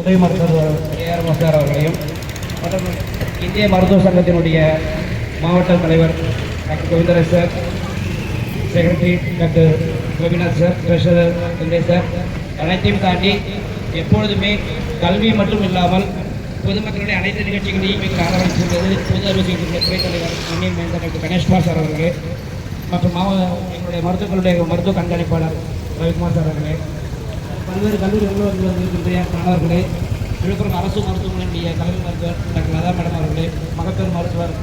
உதவி மருத்துவர் ஏஆர் மஸ்தார் அவர்களையும் மற்றும் இந்திய மருத்துவ சங்கத்தினுடைய மாவட்ட தலைவர் doctor Govindaraj sir secretary doctor Gopinath sir treasurer Sandesh sir அனைத்தையும் தாண்டி எப்பொழுதுமே கல்வி மட்டும் இல்லாமல் பொதுமக்களுடைய அனைத்து நிகழ்ச்சிகளையும் இங்கு ஆரம்பித்திருந்தது பொது அறுவை துறை தலைவர் மன்னியன் மேந்தர் டாக்டர் கணேஷ்குமார் சார் அவர்களே மற்றும் மாவட்ட எங்களுடைய மருத்துவர்களுடைய மருத்துவ கண்காணிப்பாளர் ரவிக்குமார் சார் அவர்களே. பல்வேறு கல்லூரிகளில் வந்து வந்திருக்கின்ற மாணவர்களே விழுப்புரம் அரசு மருத்துவமனையுடைய தலைமை மருத்துவர் டாக்டர் லதா மேடம் அவர்களே மகப்பேறு மருத்துவர்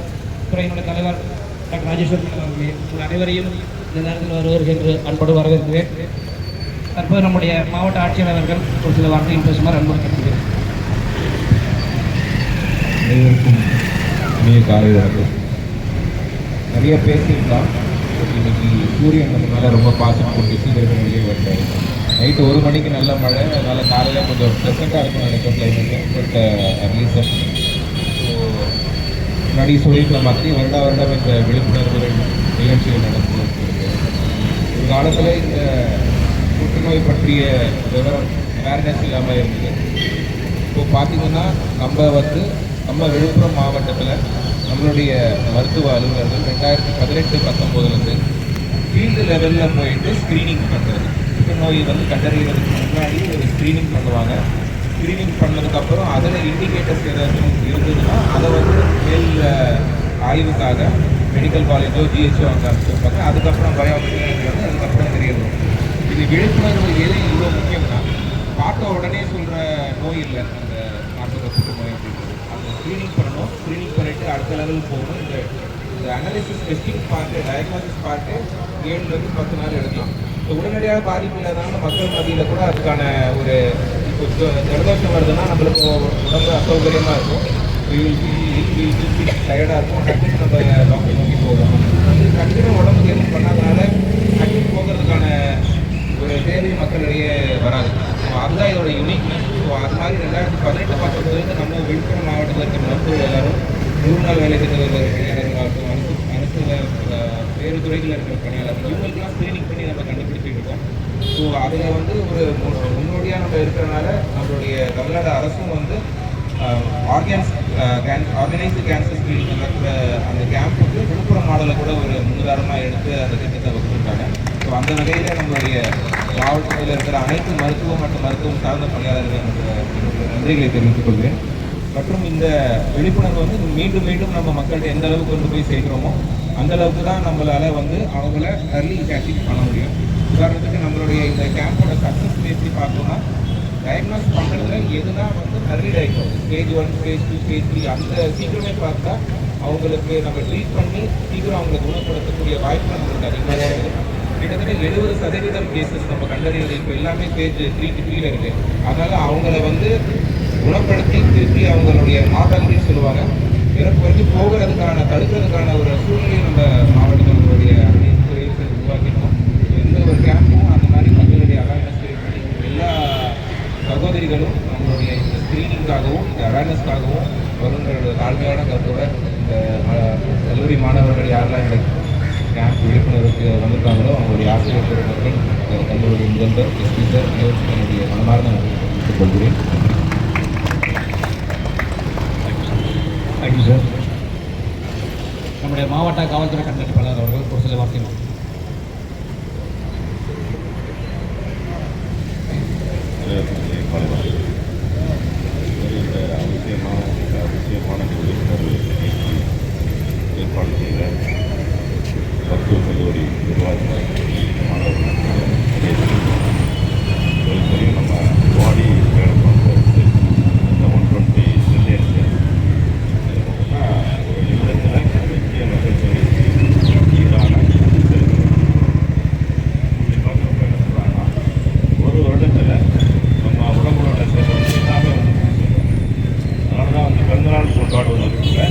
துறையினுடைய தலைவர் டாக்டர் ராஜேஸ்வர் மேடம் அவர்களே உங்கள் அனைவரையும் இந்த நேரத்தில் வருவார்கள் என்று அன்போடு வரவேற்கிறேன். தற்போது நம்முடைய மாவட்ட ஆட்சியர் அவர்கள் ஒரு சில வார்த்தைகள் பேசுமாறு அன்போடு கேட்கிறேன் நிறைய பேசியிருக்கலாம் இன்னைக்கு சூரியன் நம்ம மேலே ரொம்ப பாசம் கொண்டு சீக்கிரம் வெளியே வந்தார். நைட்டு ஒரு மணிக்கு நல்ல மழை அதனால் காலையில் கொஞ்சம் ப்ளசண்ட்டாக இருக்கும் நினைக்கும் கிளைமேட் பட் ரீசன் ஸோ முன்னாடி சொல்லியிருக்கிற மாதிரி வருடா வருடம் இந்த விழிப்புணர்வு நிகழ்ச்சிகள் நடந்து ஒரு காலத்தில் இந்த புற்றுநோய் பற்றிய விவரம் அவேர்னஸ் இல்லாமல் இருந்தது. இப்போ பார்த்தீங்கன்னா நம்ம வந்து நம்ம விழுப்புரம் மாவட்டத்தில் நம்மளுடைய மருத்துவ அலுவலர்கள் ரெண்டாயிரத்தி பதினெட்டு பத்தொம்போதுலேருந்து ஃபீல்டு லெவலில் போயிட்டு ஸ்க்ரீனிங் பண்ணுறது புற்றுநோய் வந்து கண்டறிவதற்கு முன்னாடி ஒரு ஸ்க்ரீனிங் பண்ணுவாங்க. ஸ்க்ரீனிங் பண்ணதுக்கப்புறம் அதில் இண்டிகேட்டர்ஸ் ஏதாச்சும் இருந்ததுன்னா அதை வந்து மேல் ஆய்வுக்காக மெடிக்கல் காலேஜோ ஜிஹெச்ஓ அங்கே அனுப்பிச்சிருப்பாங்க. அதுக்கப்புறம் பயோமெடிக்கல் வந்து அதுக்கப்புறம் தெரியணும் இது விழிப்புணர்வு எது இவ்வளோ முக்கியம்னா பார்த்த உடனே சொல்கிற நோய் இல்லை அந்த நாட்டுக்கு புற்றுநோய் அப்படின்றது. அந்த ஸ்க்ரீனிங் பண்ணணும். ஸ்க்ரீனிங் பண்ணிவிட்டு அடுத்த லெவல் போகணும். இந்த இந்த analysis testing part diagnosis part ஏழுலேருந்து பத்து நாள் எடுக்கலாம். உடனடியாக பாதிப்பு இல்லாதனால மக்கள் மத்தியில் கூட அதுக்கான ஒரு இப்போ ஜலதோஷம் வருதுன்னா நம்மளுக்கு உடம்பு அசௌகரியமாக இருக்கும். டயர்டாக இருக்கும். டக்குன்னு நம்ம டாக்டர் நோக்கி போவோம். அது டக்குன்னு உடம்புக்கு எதுவும் பண்ணாதனால டக்குன்னு போகிறதுக்கான ஒரு தேவை மக்களிடையே வராது. ஸோ அதுதான் இதோட யூனிக்னஸ் ஸோ அது மாதிரி ரெண்டாயிரத்தி பதினெட்டு பத்தொன்பதுலேருந்து நம்ம விழுப்புரம் மாவட்டத்தில் இருக்க மருத்துவர் எல்லாரும் நூறு நாள் வேலை திட்டத்தில் பணியாளர்களாகட்டும் அரசு அரசு அஹ், வேறு துறைகளில் இருக்கிற பணியாளர்கள் இவங்களுக்குலாம் ஸ்க்ரீனிங் பண்ணி நம்ம கண்டுபிடிச்சிட்டு இருக்கோம் ஸோ அதில் வந்து ஒரு மு- முன்னோடியாக நம்ம இருக்கிறனால நம்மளுடைய தமிழ்நாடு அரசும் வந்து ஆர்கன்ஸ் ஆர்கனைஸ்டு கேன்சர் ஸ்க்ரீனிங் நடக்கிற அந்த கேம்புக்கு விழுப்புரம் மாடலை கூட ஒரு முன்னுதாரணமாக எடுத்து அந்த திட்டத்தை வகுத்துருக்காங்க. ஸோ அந்த வகையில் நம்மளுடைய மாவட்டத்தில் இருக்கிற அனைத்து மருத்துவம் மற்றும் மருத்துவம் சார்ந்த பணியாளர்களுக்கு நன்றிகளை தெரிவித்துக் கொள்வேன் மற்றும் இந்த விழிப்புணர்வு வந்து மீண்டும் மீண்டும் நம்ம மக்கள்கிட்ட எந்த அளவுக்கு கொண்டு போய் சேர்க்கிறோமோ அந்த அளவுக்கு தான் நம்மளால் வந்து அவங்கள அர்லி கேட்சிங் பண்ண முடியும். உதாரணத்துக்கு நம்மளுடைய இந்த கேம்போட சக்ஸஸ் பேசி பார்த்தோம்னா டயக்னோஸ் பண்ணுறதுல எதுனா வந்து early diagnosis stage one stage two stage three அந்த சீக்கிரமே பார்த்தா அவங்களுக்கு நம்ம ட்ரீட் பண்ணி சீக்கிரம் அவங்களை குணப்படுத்தக்கூடிய வாய்ப்பு நம்மளுக்கு அதிகமாக இருக்குது கிட்டத்தட்ட எழுபது சதவீதம் கேசஸ் நம்ம கண்டறிவது இப்போ எல்லாமே ஸ்டேஜ் த்ரீ க்கு த்ரீல இருக்கு. அதனால அவங்கள வந்து குணப்படுத்தி திருப்பி அவங்களுடைய மார்டாலிட்டி சொல்லுவாங்க. இறப்பு வரைக்கும் போகிறதுக்கான தடுக்கிறதுக்கான ஒரு சூழ்நிலையை நம்ம மாவட்டத்தினுடைய அனைத்து உருவாக்கிட்டோம். எந்த ஒரு கேம்ப் அந்த மாதிரி மக்களுடைய அவேர்னஸ் பண்ணி எல்லா சகோதரிகளும் நம்மளுடைய இந்த ஸ்க்ரீனிங்காகவும் இந்த அவேர்னஸ்க்காகவும் வருங்கிற தாழ்மையான கருத்தோட இந்த கல்லூரி மாணவர்கள் யாரெல்லாம் இந்த கேம்ப் விழிப்புணர்வுக்கு வந்திருக்காங்களோ அவங்களுடைய ஆசிரியர் பெருமக்கள் கல்லூரி முதல்வர் எஸ்பி சார் என்னுடைய மனமார்ந்த நன்றி தெரிவித்துக் கொள்கிறேன். தேங்க்யூ சார் நம்முடைய மாவட்ட காவல்துறை கண்காணிப்பாளர் அவர்கள் ஒரு சில வார்த்தைகள். அனைவருக்கும் காலை அவசியமான அவசியமான இந்த ஏற்பாடு செய்த மருத்துவக் கல்லூரி மாணவர்கள் உங்களுக்கு தெரியும் நம்ம பாடி டெவலப்மெண்ட் வந்து இந்த ஒன் டுவெண்ட்டி மில்லியன் ஒரு நிமிடத்தில் முக்கிய மக்கள் தொகைக்கு ஈடான செலுத்தும் இப்படி பார்க்குறப்ப என்ன சொல்கிறாங்கன்னா ஒரு வருடத்தில் நம்ம உடம்போட செலவு எல்லாமே வந்து அதனால தான் வந்து பிறந்தநாள் கொண்டாடுவதற்கு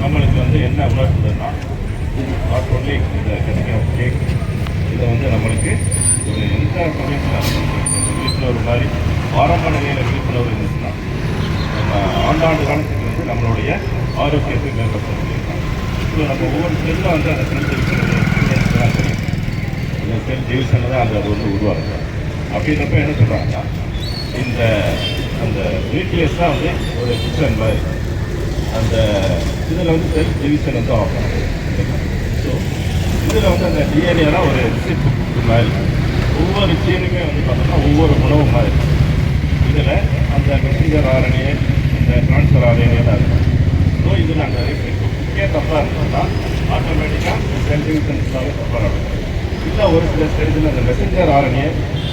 நம்மளுக்கு வந்து என்ன உணர்த்துதுன்னா நாட் ஒன்லி இந்த கட்டிங் ஆஃப் கேக் இதை வந்து நம்மளுக்கு ஒரு எந்த சமயத்தில் விழிப்புணர்வு மாதிரி ஆரம்ப நிலையில் விழிப்புணர்வு இருந்துச்சுன்னா நம்ம ஆண்டாண்டு காலத்துக்கு வந்து நம்மளுடைய ஆரோக்கியத்தை மேம்படுத்த ஸோ நம்ம ஒவ்வொரு செல்லும் வந்து அந்த செல் இருக்கிறது தெரியும் அந்த செல் டிவிஷனில் தான் அது அது வந்து உருவாகுது. அப்படின்றப்ப என்ன சொல்கிறாங்கன்னா இந்த அந்த நியூக்ளியஸ் தான் வந்து ஒரு கிச்சன் மாதிரி. அந்த இதில் வந்து செல் டிவிஷன் வந்து ஆகும். ஸோ இதில் வந்து அந்த டிஎன்ஏலாம் ஒரு ரிசிப்ட் மாதிரி. ஒவ்வொரு சீனுமே வந்து பார்த்தோம்னா ஒவ்வொரு உணவு மாதிரி. இதில் அந்த மெசஞ்சர் ஆரணியை ட்ரான்ஸ்ஃபர் ஆர்என்ஏ தான் இருக்கும் ஸோ இது நாங்கள் ரிசிப்டே தப்பாக இருந்ததுன்னா ஆட்டோமேட்டிக்காக செல் தப்பாக நடக்கும் இல்லை ஒரு சில ஸ்டேஜில் அந்த மெசஞ்சர் ஆர்என்ஏ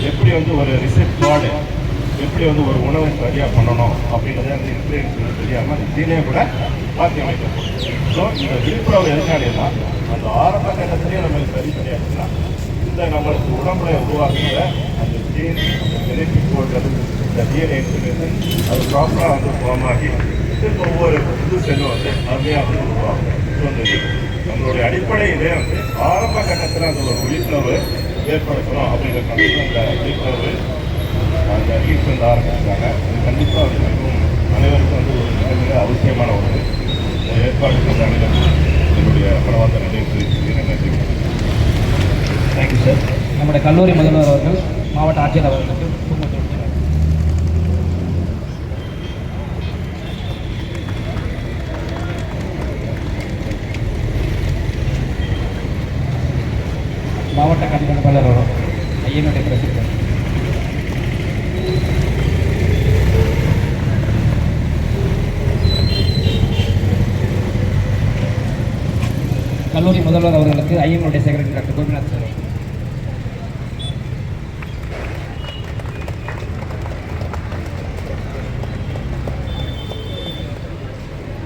எப்படி வந்து ஒரு ரிசிப்ட் கார்டு எப்படி வந்து ஒரு உணவை சரியாக பண்ணணும் அப்படின்றத அந்த இன்ஃப்ளூயன்ஸ் தெரியாமல் அந்த ஜீனே கூட மாற்றி அமைக்கும் ஸோ இந்த விழிப்புணர்வு எதுக்காடினா அந்த ஆரம்ப கட்டத்திலேயே நம்மளுக்கு சரி பண்ணியாச்சுன்னா இந்த நம்மளுக்கு உடம்புல உருவாக்குற அந்த ஜீன் அந்த ஜெனட்டிக் இந்த டிஎன்ஏ இன்ஃபர்மேஷன் அது ப்ராப்பராக வந்து ஃபார்மாகி திரும்ப ஒவ்வொரு புது செல்லும் வந்து அருமையாக வந்து உருவாகும் ஸோ நம்மளுடைய அடிப்படை இதே வந்து ஆரம்ப கட்டத்தில் அந்த ஒரு விழிப்புணர்வு ஏற்படுத்தணும் அப்படிங்கிற கட்டத்தில் அந்த விழிப்புணர்வு அந்த ரீச் வந்து ஆரம்பிச்சிருக்காங்க அது கண்டிப்பாக வந்து மிகவும் அனைவருக்கும் வந்து ஒரு மிக மிக அவசியமான ஒன்று இந்த ஏற்பாடு செஞ்ச அனைவருக்கும் என்னுடைய பலவாத நிலையை தெரிவிச்சுக்கிறேன் நன்றி தேங்க்யூ சார் நம்முடைய கல்லூரி முதல்வர் அவர்கள் மாவட்ட ஆட்சியர் அவர்களுக்கு குங்குமத்தை மாவட்ட கண்காணிப்பாளர் அவர்கள் ஐயனுடைய பிரசித்தம் கல்லூரி முதல்வர் அவர்களுக்கு ஐயனுடைய secretary doctor Gopinath sir.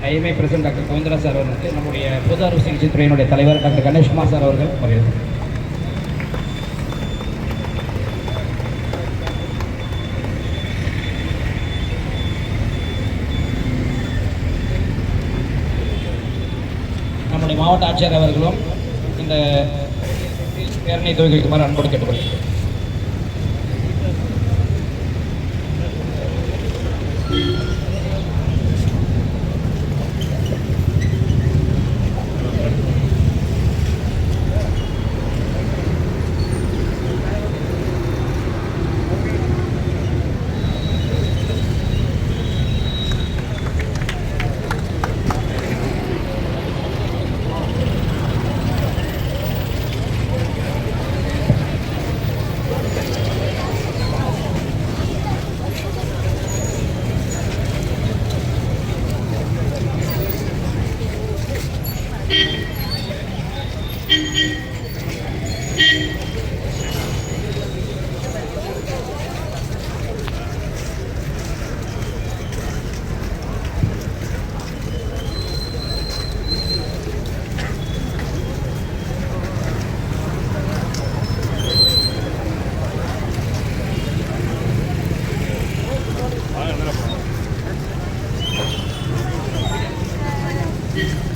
IMI president doctor Govindara sir அவர்களுக்கு நம்முடைய பொது அறுவை சிகிச்சை துறையினுடைய தலைவர் டாக்டர் கணேஷ்குமார் சார் அவர்கள் வருகிறது நம்முடைய மாவட்ட ஆட்சியர் அவர்களும் இந்த பேரணி துவக்கி வைக்குமாறு அன்போடு கேட்டுக்கொள்கிறேன். this